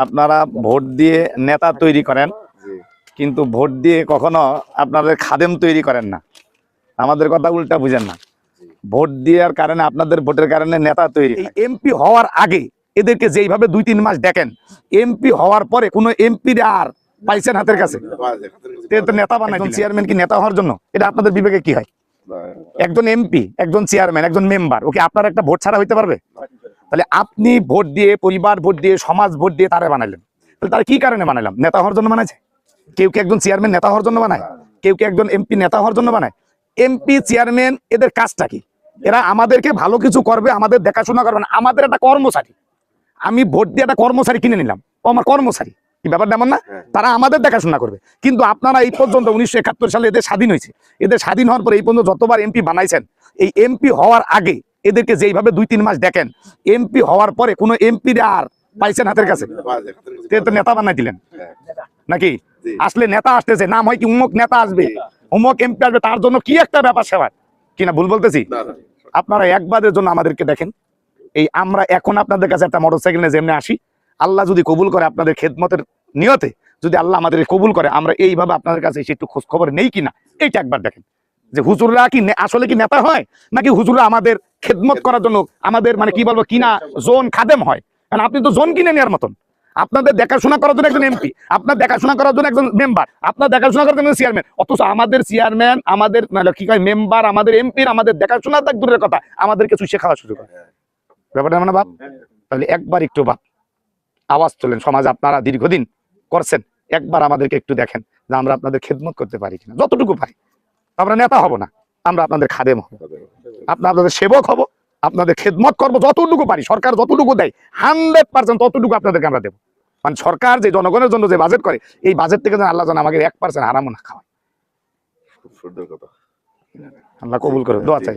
আপনারা ভোট দিয়ে নেতা তৈরি করেন কিন্তু ভোট দিয়ে কখনো আপনাদের খাদেম তৈরি করেন না। আমাদের কথা উল্টা বুঝেন না। ভোট দেওয়ার কারণে আপনাদের ভোটের কারণে নেতা তৈরি এমপি হওয়ার আগে এদেরকে যেইভাবে দুই তিন মাস দেখেন এমপি হওয়ার পরে কোনো এমপি আর পাইছেন হাতের কাছে? নেতা বানাই চেয়ারম্যান কি নেতা হওয়ার জন্য? এটা আপনাদের বিবেকে কি হয়? একজন এমপি একজন চেয়ারম্যান একজন মেম্বার ওকে আপনার একটা ভোট ছাড়া হইতে পারবে? তাহলে আপনি ভোট দিয়ে পরিবার ভোট দিয়ে সমাজ ভোট দিয়ে তারা বানাইলেন। তাহলে তারা কি কারণে বানাইলাম? নেতা হওয়ার জন্য বানাইছে? কেউ কি একজন চেয়ারম্যান নেতা হওয়ার জন্য বানায়? কেউ কি একজন এমপি নেতা হওয়ার জন্য বানায়? এমপি চেয়ারম্যান এদের কাজটা কি? এরা আমাদেরকে ভালো কিছু করবে আমাদের দেখাশোনা করবে না। আমাদের একটা কর্মচারী। আমি ভোট দিয়ে একটা কর্মচারী কিনে নিলাম। ও আমার কর্মচারী। কি ব্যাপারটা এমন না? তারা আমাদের দেখাশোনা করবে। কিন্তু আপনারা এই পর্যন্ত উনিশশো একাত্তর সালে এদের স্বাধীন হয়েছে। এদের স্বাধীন হওয়ার পরে এই পর্যন্ত যতবার এমপি বানাইছেন এই এমপি হওয়ার আগে এদেরকে যেইভাবে দুই তিন মাস দেখেন এমপি হওয়ার পরে কোনো এমপি আর পাইছেন হাতের কাছে? নেতা বানাই দিলেন। নাকি? আসলে নেতা আসতেছে নাম হয় কি উমুক নেতা আসবে? উমুক এমপি আসবে তার জন্য কি একটা ব্যাপার সেবার? কিনা ভুল বলতেছি? আপনারা একবারের জন্য আমাদেরকে দেখেন। এই আমরা এখন আপনাদের কাছে একটা মোটর সাইকেল নিয়ে যেমনি আসি আল্লাহ যদি কবুল করে আপনাদের খেদমতের নিয়তে যদি আল্লাহ আমাদের কবুল করে আমরা এইভাবে আপনাদের কাছে এসে একটু খোঁজ খবর নেই কিনা এইটা একবার দেখেন। যে হুজুররা কি আসলে কি নেতা হয়? নাকি হুজুররা আমাদের খেদমত করার জন্য আমাদের মানে কি বলব, কিনা জোন খাদেম হয়? কারণ আপনি তো জোন কিনে নেওয়ার মতন। আপনাদের দেখাশোনা করার জন্য একজন এমপি আপনার দেখাশোনা করার জন্য একজন মেম্বার আপনার দেখাশোনা করার জন্য চেয়ারম্যান অথচ আমাদের চেয়ারম্যান আমাদের কি কয় মেম্বার আমাদের এমপির আমাদের দেখাশোনা তাক দূরের কথা, আমাদের কিছু শেখাওয়া শুরু করে ব্যাপারটা মানে বাপ, তাহলে একবার একটু বাপ, আওয়াজ তোলেন, সমাজ আপনারা দীর্ঘদিন করছেন, একবার আমাদেরকে একটু দেখেন, যে আমরা আপনাদের খেদমত করতে পারি কিনা, যতটুকু পারি। আমরা নেতা হব না। আমরা আপনাদের খাদেম হব। আপনার আপনাদের সেবক হব। আপনাদের খেদমত করব যতটুকু পারি। সরকার যতটুকু দেয় হান্ড্রেড পার্সেন্ট ততটুকু আপনাদেরকে আমরা দেবো। মানে সরকার যে জনগণের জন্য যে বাজেট করে এই বাজেট থেকে যেন আল্লাহ যেন আমাকে এক পার্সেন্ট হারামো না খাওয়ায়। আল্লাহ কবুল করে। দোয়া চাই।